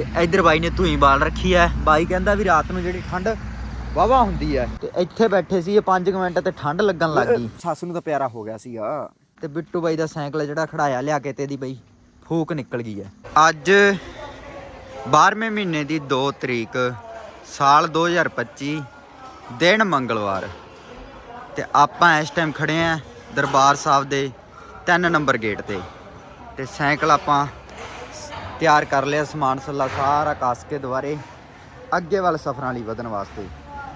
ਤੇ ਇੱਧਰ ਬਾਈ ਨੇ ਧੂਈ ਬਾਲ ਰੱਖੀ ਐ। ਬਾਈ ਕਹਿੰਦਾ ਵੀ ਰਾਤ ਨੂੰ ਜਿਹੜੀ ਠੰਡ ਵਾਵਾ ਹੁੰਦੀ ਐ। ਤੇ ਇੱਥੇ ਬੈਠੇ ਸੀ ਇਹ 5 ਮਿੰਟ ਤੇ ਠੰਡ ਲੱਗਣ ਲੱਗ ਗਈ। ਸੱਸ ਨੂੰ ਤਾਂ ਪਿਆਰਾ ਹੋ ਗਿਆ ਸੀਗਾ। ਤੇ ਬਿੱਟੂ ਬਾਈ ਦਾ ਸਾਈਕਲ ਜਿਹੜਾ ਖੜਾਇਆ ਲਿਆ ਕੇ ਤੇ ਇਹਦੀ ਬਈ ਫੂਕ ਨਿਕਲ ਗਈ ਐ। ਅੱਜ 12ਵੇਂ ਮਹੀਨੇ ਦੀ 2 ਤਰੀਕ ਸਾਲ 2025 ਦਿਨ ਮੰਗਲਵਾਰ। ਤੇ ਆਪਾਂ ਇਸ ਟਾਈਮ ਖੜੇ ਆਂ ਦਰਬਾਰ ਸਾਹਿਬ ਦੇ 3 ਨੰਬਰ ਗੇਟ ਤੇ। ਤੇ ਸਾਈਕਲ ਆਪਾਂ ਤਿਆਰ ਕਰ ਲਿਆ ਸਮਾਨ ਸੱਲਾ ਸਾਰਾ ਕੱਸ ਕੇ ਦੁਬਾਰੇ ਅੱਗੇ ਵੱਲ ਸਫ਼ਰਾਂ ਲਈ ਵਧਣ ਵਾਸਤੇ।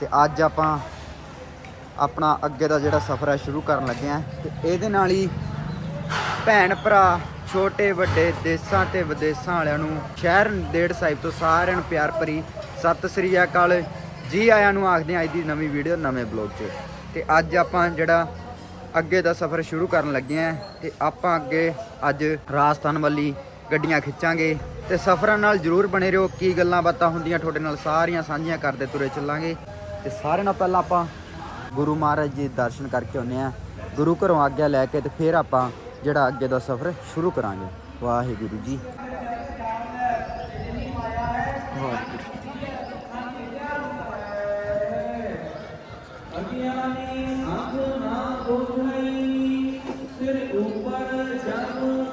ਤੇ ਅੱਜ ਆਪਾਂ ਆਪਣਾ ਅੱਗੇ ਦਾ ਜਿਹੜਾ ਸਫ਼ਰ ਹੈ ਸ਼ੁਰੂ ਕਰਨ ਲੱਗੇ ਆਂ ਤੇ ਇਹਦੇ ਨਾਲ ਹੀ ਭੈਣ ਭਰਾ, ਛੋਟੇ ਵੱਡੇ, ਦੇਸਾਂ ਤੇ ਵਿਦੇਸਾਂ ਵਾਲਿਆਂ ਨੂੰ ਸ਼ਹਿਰ ਡੇਢ ਸਾਹਿਬ ਤੋਂ ਸਾਰਿਆਂ ਨੂੰ ਪਿਆਰ ਭਰੀ ਸਤਿ ਸ੍ਰੀ ਅਕਾਲ। ਜੀ ਆਇਆਂ ਨੂੰ ਆਖਦੇ ਆਂ ਅੱਜ ਦੀ ਨਵੀਂ ਵੀਡੀਓ, ਨਵੇਂ ਬਲੌਗ 'ਚ। ਤੇ ਅੱਜ ਆਪਾਂ ਜਿਹੜਾ ਅੱਗੇ ਦਾ ਸਫ਼ਰ ਸ਼ੁਰੂ ਕਰਨ ਲੱਗੇ ਆਂ ਤੇ ਆਪਾਂ ਅੱਗੇ ਅੱਜ ਰਾਜਸਥਾਨ ਵੱਲੀ ਗੱਡੀਆਂ ਖਿੱਚਾਂਗੇ ਤੇ ਸਫ਼ਰਾਂ ਨਾਲ ਜਰੂਰ ਬਣੇ ਰਹੋ। ਕੀ ਗੱਲਾਂ ਬਾਤਾਂ ਹੁੰਦੀਆਂ ਤੁਹਾਡੇ ਨਾਲ ਸਾਰੀਆਂ ਸਾਂਝੀਆਂ ਕਰਦੇ ਤੁਰੇ ਚੱਲਾਂਗੇ। ਤੇ ਸਾਰਿਆਂ ਨਾਲ ਪਹਿਲਾਂ ਆਪਾਂ ਗੁਰੂ ਮਹਾਰਾਜ ਜੀ ਦੇ ਦਰਸ਼ਨ ਕਰਕੇ ਆਉਂਦੇ ਆ ਗੁਰੂ ਘਰੋਂ ਆਗਿਆ ਲੈ ਕੇ ਤੇ ਫਿਰ ਆਪਾਂ ਜਿਹੜਾ ਅੱਗੇ ਦਾ ਸਫ਼ਰ ਸ਼ੁਰੂ ਕਰਾਂਗੇ। ਵਾਹਿਗੁਰੂ ਜੀ। ਵਾਹਿਗੁਰੂ। ਕੀ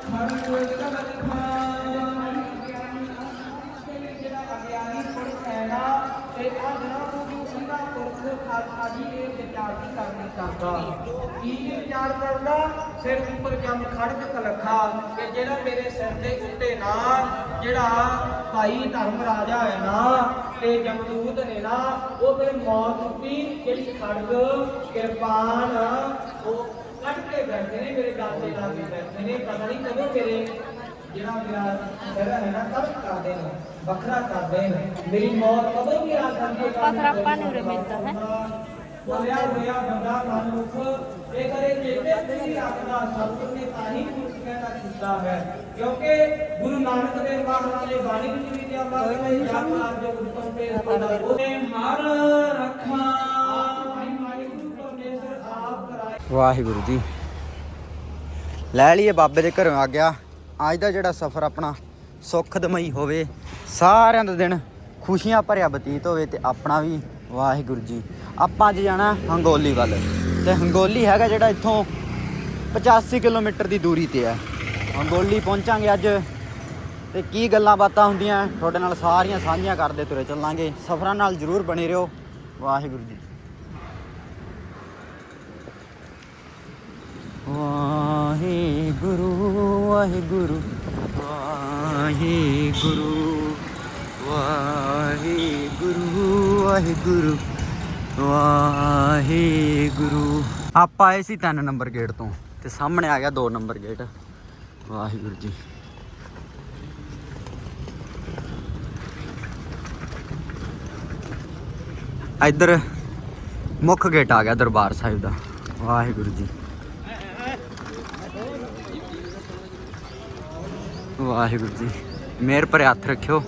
ਵਿਚਾਰ ਕਰਦਾ ਸਿਰ ਉੱਪਰ ਜੰਮ ਖੜਕ ਕਲਖਾ ਕਿ ਜਿਹੜਾ ਮੇਰੇ ਸਿਰ ਦੇ ਉੱਤੇ ਨਾ ਜਿਹੜਾ ਭਾਈ ਧਰਮ ਰਾਜਾ ਹੈ ਨਾ ਤੇ ਜਮਦੂਤ ਨੇ ਨਾ ਉਹ ਫਿਰ ਮੌਤ ਉੱਤੀ ਜਿਹੜੀ ਖੜਗ ਕਿਰਪਾਨ ਉਹ ਕੇ ਬੈਠੇ ਨੇ ਮੇਰੇ ਗੱਲ ਤੇ ਬੈਠੇ ਨੇ ਪਤਾ ਨਹੀਂ ਕਦੋਂ ਮੇਰੇ ਜਿਹੜਾ ਮੇਰਾ ਸਹਿਰਾ ਹੈ ਨਾ ਸਭ ਕਰਦੇ ਨੇ ਵੱਖਰਾ ਕਰਦੇ ਨੇ। ਮੇਰੀ ਮੌਤ ਕਦੋਂ ਵੀ ਆ ਸਕਦੀ ਹੈ ਪਤਰਾ ਪਾਣੀ ਰੇ ਮਿਲਦਾ ਹੈ। ਬੋਲਿਆ ਹੋਇਆ ਬੰਦਾ ਮਨੁੱਖ ਇਹ ਕਰੇ ਚੇਤੇ ਨਹੀਂ ਰੱਖਦਾ ਸਤਿਗੁਰ ਨੇ ਤਾਂ ਹੀ ਮੁਰਤਿਆ ਦਾ ਕੀਤਾ ਹੈ। ਕਿਉਂਕਿ ਗੁਰੂ ਨਾਨਕ ਦੇਵ ਮਹਾਰਾਜ ਨੇ ਬਾਣੀ ਵਿੱਚ ਵੀ ਕਿਹਾ ਬਾਤ ਹੈ ਜਪ ਆਪ ਜੋ ਉਤਮ ਤੇ ਪਦਾ ਉਹਨੇ ਮਰ ਰਖਾ ਵਾਹਿਗੁਰੂ ਜੀ। ਲੈ ਲਈਏ ਬਾਬੇ ਦੇ ਘਰੋਂ ਆ ਗਿਆ। ਅੱਜ ਦਾ ਜਿਹੜਾ ਸਫ਼ਰ ਆਪਣਾ ਸੁਖਦਮਈ ਹੋਵੇ, ਸਾਰਿਆਂ ਦਾ ਦਿਨ ਖੁਸ਼ੀਆਂ ਭਰਿਆ ਬਤੀਤ ਹੋਵੇ ਤੇ ਆਪਣਾ ਵੀ ਵਾਹਿਗੁਰੂ ਜੀ। ਆਪਾਂ ਅੱਜ ਜਾਣਾ ਹੰਗੋਲੀ ਵੱਲ ਤੇ ਹੰਗੋਲੀ ਹੈਗਾ ਜਿਹੜਾ ਇੱਥੋਂ 85 ਕਿਲੋਮੀਟਰ ਦੀ ਦੂਰੀ ਤੇ ਹੈ ਹੰਗੋਲੀ ਪਹੁੰਚਾਂਗੇ ਅੱਜ ਤੇ ਕੀ ਗੱਲਾਂ ਬਾਤਾਂ ਹੁੰਦੀਆਂ, ਤੁਹਾਡੇ ਨਾਲ ਸਾਰੀਆਂ ਸਾਂਝੀਆਂ ਕਰਦੇ ਤੁਰੇ ਚੱਲਾਂਗੇ। ਸਫ਼ਰਾਂ ਨਾਲ ਜਰੂਰ ਬਣੇ ਰਹੋ। ਵਾਹਿਗੁਰੂ ਜੀ। ਵਾਹਿਗੁਰੂ ਵਾਹਿਗੁਰੂ ਵਾਹਿਗੁਰੂ ਵਾਹਿਗੁਰੂ ਵਾਹਿਗੁਰੂ ਵਾਹਿਗੁਰੂ। ਆਪਾਂ ਆਏ ਸੀ 3 ਨੰਬਰ ਗੇਟ ਤੋਂ ਤੇ ਸਾਹਮਣੇ ਆ ਗਿਆ 2 ਨੰਬਰ ਗੇਟ। ਵਾਹਿਗੁਰੂ ਜੀ। ਇੱਧਰ ਮੁੱਖ ਗੇਟ ਆ ਗਿਆ ਦਰਬਾਰ ਸਾਹਿਬ ਦਾ। ਵਾਹਿਗੁਰੂ ਜੀ। ਵਾਹਿਗੁਰੂ ਜੀ। ਮਿਹਰ ਪਰ ਹੱਥ ਰੱਖਿਓ।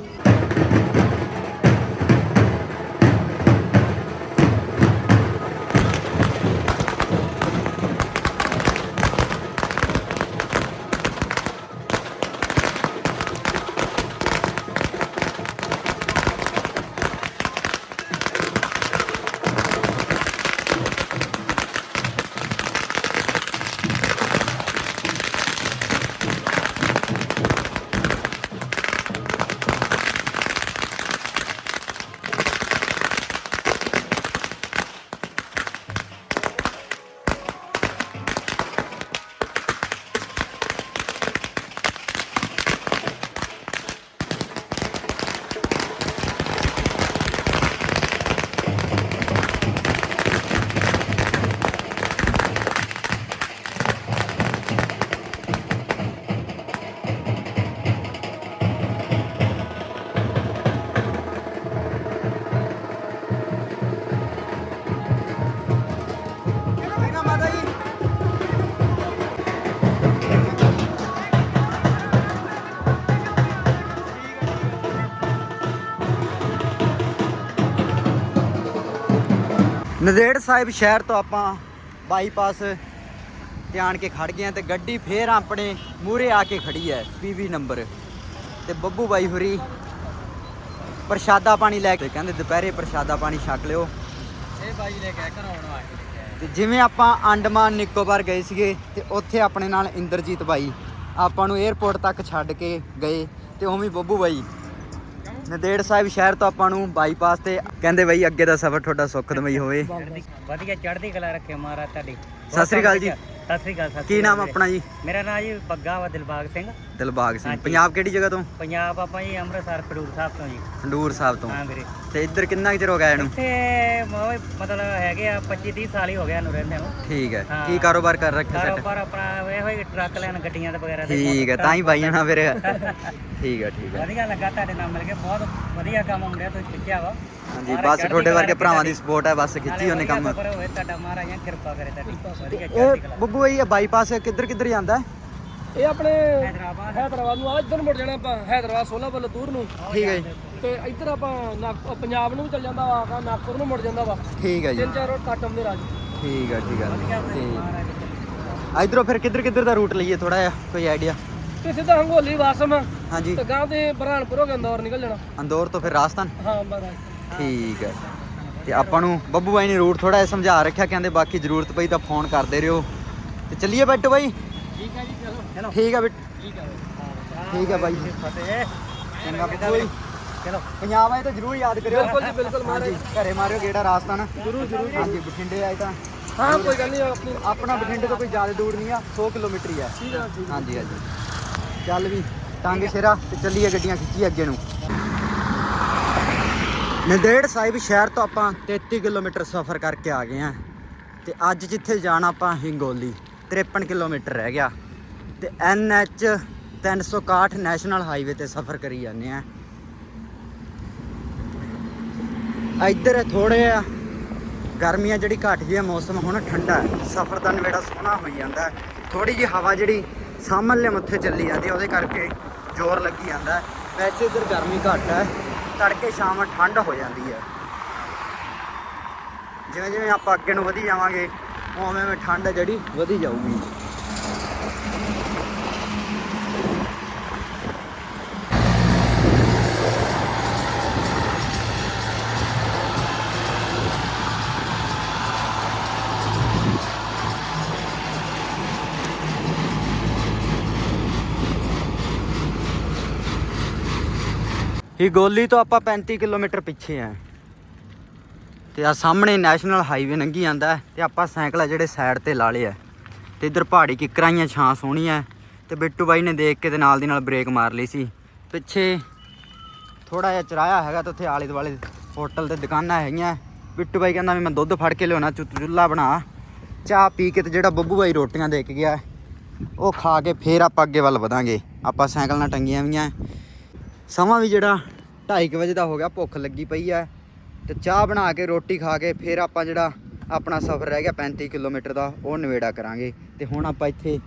ਨਜ਼ੇੜ ਸਾਹਿਬ ਸ਼ਹਿਰ ਤੋਂ ਆਪਾਂ ਬਾਈਪਾਸ ਤੇ ਆਣ ਕੇ ਖੜ ਗਏ ਆ ਤੇ ਗੱਡੀ ਫੇਰ ਆਪਣੇ ਮੂਹਰੇ ਆ ਕੇ ਖੜੀ ਹੈ ਪੀਵੀ ਨੰਬਰ। ਤੇ ਬੱਬੂ ਬਾਈ ਹੁਰੀ ਪ੍ਰਸ਼ਾਦਾ ਪਾਣੀ ਲੈ ਕੇ ਕਹਿੰਦੇ ਦੁਪਹਿਰੇ ਪ੍ਰਸ਼ਾਦਾ ਪਾਣੀ ਛਕ ਲਿਓ। ਇਹ ਬਾਈ ਲੈ ਕੇ ਘਰੋਂ ਆ ਕੇ ਤੇ ਜਿਵੇਂ ਆਪਾਂ ਅੰਡਮਾਨ ਨਿਕੋਬਾਰ ਗਏ ਸੀਗੇ ਤੇ ਉੱਥੇ ਆਪਣੇ ਨਾਲ ਇੰਦਰਜੀਤ ਬਾਈ ਆਪਾਂ ਨੂੰ 에ਅਰਪੋਰਟ ਤੱਕ ਛੱਡ ਕੇ ਗਏ ਤੇ ਉਵੇਂ ਬੱਬੂ ਬਾਈ ਨਦੇੜ ਸਾਹਿਬ ਸ਼ਹਿਰ ਤੋਂ ਆਪਾਂ ਨੂੰ ਬਾਈਪਾਸ ਤੇ ਕਹਿੰਦੇ ਬਾਈ ਅੱਗੇ ਦਾ ਸਫ਼ਰ ਤੁਹਾਡਾ ਸੁਖਦਮਈ ਹੋਵੇ ਵਧੀਆ ਚੜ੍ਹਦੀ ਕਲਾ ਰੱਖੇ ਮਹਾਰਾਜ ਤੁਹਾਡੀ ਸਤਿ ਸ੍ਰੀ ਅਕਾਲ ਜੀ। ਸਤਿ ਸ੍ਰੀ ਅਕਾਲ ਸਤਿ ਕੀ ਨਾਮ ਆਪਣਾ ਜੀ? ਮੇਰਾ ਨਾਮ ਜੀ ਬੱਗਾ ਵਾ ਦਿਲਬਾਗ ਸਿੰਘ। ਦਿਲਬਾਗ ਸਿੰਘ। ਹਾਂਜੀ। ਪੰਜਾਬ ਕਿਹੜੀ ਜਗ੍ਹਾ ਤੋਂ? ਪੰਜਾਬ ਆਪਾਂ ਜੀ ਅੰਮ੍ਰਿਤਸਰ ਖਡੂਰ ਸਾਹਿਬ ਤੋਂ ਜੀ। ਖੰਡੂਰ ਸਾਹਿਬ ਤੋਂ। ਹਾਂ ਵੀਰੇ। ਤੇ ਇੱਧਰ ਕਿੰਨਾ ਕੁ ਚਿਰ ਹੋ ਗਿਆ ਇਹਨੂੰ? ਇੱਥੇ ਮ- ਮਤਲਬ ਹੈਗੇ ਆ 25 30 ਸਾਲ ਹੀ ਹੋ ਗਿਆ ਨੂੰ ਰਹਿੰਦੇ ਨੂੰ। ਠੀਕ ਹੈ। ਹਾਂ। ਕੀ ਕਾਰੋਬਾਰ ਕਰ ਰੱਖਿਆ ਸੈਟ? ਕਾਰੋਬਾਰ ਆਪਣਾ ਇਹੋ ਹੀ ਟਰੱਕ ਲੈਣ ਗੱਡੀਆਂ ਤੇ ਵਗੈਰਾ ਤੇ ਠੀਕ ਹੈ ਤਾਂ ਹੀ ਬਾਈ ਜਾਣਾ ਫਿਰ। ਠੀਕ ਹੈ ਠੀਕ ਹੈ। ਵਧੀਆ ਲੱਗਾ ਤੁਹਾਡੇ ਨਾਲ ਮਿਲ ਕੇ। ਬਹੁਤ ਵਧੀਆ ਕੰਮ ਮੁੰਡਿਆ ਤੁਸੀਂ ਖਿੱਚਿਆ ਵਾ। ਹਾਂਜੀ ਬਸ ਤੁਹਾਡੇ ਵਰਗੇ ਭਰਾਵਾਂ ਦੀ। ਸਪੋਰਟ ਹੈ ਬਸ ਖਿੱਚੀ ਉਹਨੇ ਕੰਮ। ਹੋਵੇ ਤੁਹਾਡਾ ਮਹਾਰਾਜ ਕਿਰਪਾ ਕਰੇ ਤੁਹਾਡੀ ਇਹ ਬੱਬੂ ਇਹ ਬਾਈਪਾਸ ਕਿੱਧਰ ਕਿੱਧਰ ਜਾਂਦਾ ਹੈ? ਇਹ ਆਪਣੇ ਹੈਦਰਾਬਾਦ। ਹੈਦਰਾਬਾਦ ਨੂੰ ਆ ਇੱਧਰ ਮੁੜ ਜਾਣਾ ਆਪਾਂ ਹੈਦਰਾਬਾਦ ਸੋਲਾ ਵੱਲ ਦੂਰ ਨੂੰ। ਠੀਕ ਹੈ ਜੀ। ਤੇ ਇੱਧਰ ਆਪਾਂ ਪੰਜਾਬ ਨੂੰ ਚੱਲ ਜਾਂਦਾ ਵਾ ਆਹ ਨਾਗਪੁਰ ਨੂੰ ਮੁੜ ਜਾਂਦਾ ਵਾ। ਠੀਕ ਹੈ ਜੀ। ਤਿੰਨ ਚਾਰ ਰੋਡ ਕੱਟ ਆਉਂਦੇ ਰਾਜ। ਠੀਕ ਹੈ ਠੀਕ। ਹੈ ਇਧਰੋਂ ਫਿਰ ਕਿੱਧਰ ਕਿੱਧਰ ਦਾ ਰੂਟ ਲਈਏ ਥੋੜਾ ਜਿਹਾ ਕੋਈ ਆਈਡੀਆ ਤੇ ਸਿੱਧਾ ਹੰਗੋਲੀ ਵਾਸਮ। ਹਾਂਜੀ। ਤੇ ਗਾਂ ਤੇ ਗਿਆ ਇੰਦੌਰ ਨਿਕਲ ਜਾਣਾ। ਅੰਦੌਰ ਤੋਂ ਫਿਰ ਰਾਜਸਥਾਨ? ਹਾਂ ਬਸ ਠੀਕ ਹੈ। ਤੇ ਆਪਾਂ ਨੂੰ ਬੱਬੂ ਬਾਈ ਨੇ ਰੂਟ ਥੋੜਾ ਜਿਹਾ ਸਮਝਾ ਰੱਖਿਆ ਕਹਿੰਦੇ ਬਾਕੀ ਜ਼ਰੂਰਤ ਪਈ ਤਾਂ ਫੋਨ ਕਰਦੇ ਰਿਓ ਤੇ ਚੱਲੀਏ ਬੱਟੂ ਬਾਈ? ਠੀਕ ਹੈ ਜੀ ਚਲੋ। ਠੀਕ ਹੈ ਬਿੱਟ ਠੀਕ ਹੈ ਠੀਕ ਹੈ ਬਾਈ। ਫਤਿਹ। ਚੰਗਾ ਬੱਬੂ ਬਾਈ। ਚਲੋ। ਪੰਜਾਬ ਆਏ ਤਾਂ ਜ਼ਰੂਰ ਯਾਦ ਕਰਿਓ। ਬਿਲਕੁਲ ਜੀ, ਬਿਲਕੁਲ, ਮਹਾਰਾਜ। ਘਰੇ ਮਾਰਿਓ ਗੇੜਾ ਰਾਜਸਥਾਨ। ਜ਼ਰੂਰ ਜ਼ਰੂਰ ਹਾਂਜੀ ਬਠਿੰਡੇ ਆਏ ਤਾਂ। ਹਾਂ ਕੋਈ ਗੱਲ ਨਹੀਂ ਆਪਣੀ ਆਪਣਾ ਬਠਿੰਡੇ ਤੋਂ ਕੋਈ ਜ਼ਿਆਦਾ ਦੂਰ ਨਹੀਂ ਆ 100 ਕਿਲੋਮੀਟਰ ਹੀ ਆ। ਠੀਕ ਹੈ ਠੀਕ ਹਾਂਜੀ ਹਾਂਜੀ। ਚੱਲ ਵੀ ਟਾਂਗੇ ਸ਼ੇਰਾ ਤੇ ਚੱਲੀਏ ਗੱਡੀਆਂ ਖਿੱਚੀ ਅੱਗੇ ਨੂੰ। ਨੰਦੇੜ ਸਾਹਿਬ ਸ਼ਹਿਰ ਤੋਂ ਆਪਾਂ 33 ਕਿਲੋਮੀਟਰ ਸਫ਼ਰ ਕਰਕੇ ਆ ਗਏ ਆ ਤੇ ਅੱਜ ਜਿੱਥੇ ਜਾਣਾ ਆਪਾਂ ਹਿੰਗੋਲੀ 53 ਕਿਲੋਮੀਟਰ ਰਹਿ ਗਿਆ ਤੇ NH 361 ਨੈਸ਼ਨਲ ਹਾਈਵੇ ਤੇ ਸਫ਼ਰ ਕਰੀ ਜਾਂਦੇ ਆ ਇੱਧਰ ਥੋੜੇ ਆ, ਗਰਮੀਆਂ ਜਿਹੜੀ ਘਟ ਗਈ ਹੈ ਮੌਸਮ ਹੁਣ ਠੰਡਾ ਹੈ, ਸਫ਼ਰ ਦਾ ਨਵੇੜਾ ਸੋਹਣਾ ਹੋਈ ਜਾਂਦਾ ਥੋੜੀ ਜਿਹੀ ਹਵਾ ਜਿਹੜੀ ਸਾਹਮਣੇ ਮੱਥੇ ਚੱਲੀ ਜਾਂਦੀ ਹੈ, ਉਹਦੇ ਕਰਕੇ ਜ਼ੋਰ ਲੱਗੀ ਜਾਂਦਾ ਵੈਸੇ ਇੱਧਰ ਗਰਮੀ ਘੱਟ ਹੈ ਤੜਕੇ ਸ਼ਾਮ ਠੰਡ ਹੋ ਜਾਂਦੀ ਹੈ। ਜਿਵੇਂ ਜਿਵੇਂ ਆਪਾਂ ਅੱਗੇ ਨੂੰ ਵਧੀ ਜਾਵਾਂਗੇ ਉਵੇਂ ਉਵੇਂ ਠੰਡ ਹੈ ਜਿਹੜੀ ਵਧੀ ਜਾਊਗੀ। ਹੀ ਗੋਲੀ ਤੋਂ ਆਪਾਂ 35 ਕਿਲੋਮੀਟਰ ਪਿੱਛੇ ਆ। ਤੇ ਆ ਸਾਹਮਣੇ ਨੈਸ਼ਨਲ ਹਾਈਵੇ ਲੰਘੀ ਜਾਂਦਾ ਹੈ ਤੇ ਆਪਾਂ ਸਾਈਕਲ ਆ ਜਿਹੜੇ ਸਾਈਡ ਤੇ ਲਾ ਲਏ ਆ। ਤੇ ਇੱਧਰ ਪਹਾੜੀ ਕਿਕਰਾਈਆਂ ਛਾਂ ਸੋਹਣੀ ਹੈ ਤੇ ਬਿੱਟੂ ਬਾਈ ਨੇ ਦੇਖ ਕੇ ਤੇ ਨਾਲ ਦੀ ਨਾਲ ਬ੍ਰੇਕ ਮਾਰ ਲਈ ਸੀ। ਪਿੱਛੇ ਥੋੜਾ ਜਿਹਾ ਚਰਾਇਆ ਹੈਗਾ ਤੇ ਉੱਥੇ ਆਲੇ ਦੁਆਲੇ ਹੋਟਲ ਤੇ ਦੁਕਾਨਾਂ ਹੈਗੀਆਂ। ਬਿੱਟੂ ਬਾਈ ਕਹਿੰਦਾ ਵੀ ਮੈਂ ਦੁੱਧ ਫੜ ਕੇ ਲਿਆਉਣਾ ਚੁੱਲਾ ਚੁੱਲ੍ਹਾ ਬਣਾ। ਚਾਹ ਪੀ ਕੇ ਤੇ ਜਿਹੜਾ ਬੱਬੂ ਬਾਈ ਰੋਟੀਆਂ ਦੇ ਕੇ ਗਿਆ, ਉਹ ਖਾ ਕੇ ਫੇਰ ਆਪਾਂ ਅੱਗੇ ਵੱਲ ਵਧਾਂਗੇ। ਆਪਾਂ ਸਾਈਕਲ ਨਾਲ ਟੰਗੀਆਂ ਵੀਆਂ ਸਮਾਂ ਵੀ ਜਿਹੜਾ 2:30 ਵਜੇ ਦਾ ਹੋ ਗਿਆ, ਭੁੱਖ ਲੱਗੀ ਪਈ ਐ। ਤੇ ਚਾਹ ਬਣਾ ਕੇ, ਰੋਟੀ ਖਾ ਕੇ, ਫਿਰ ਆਪਾਂ ਜਿਹੜਾ ਆਪਣਾ ਸਫ਼ਰ ਰਹਿ ਗਿਆ 35 ਕਿਲੋਮੀਟਰ ਦਾ, ਉਹ ਨਵੇੜਾ ਕਰਾਂਗੇ। ਤੇ ਹੁਣ ਆਪਾਂ ਇੱਥੇ,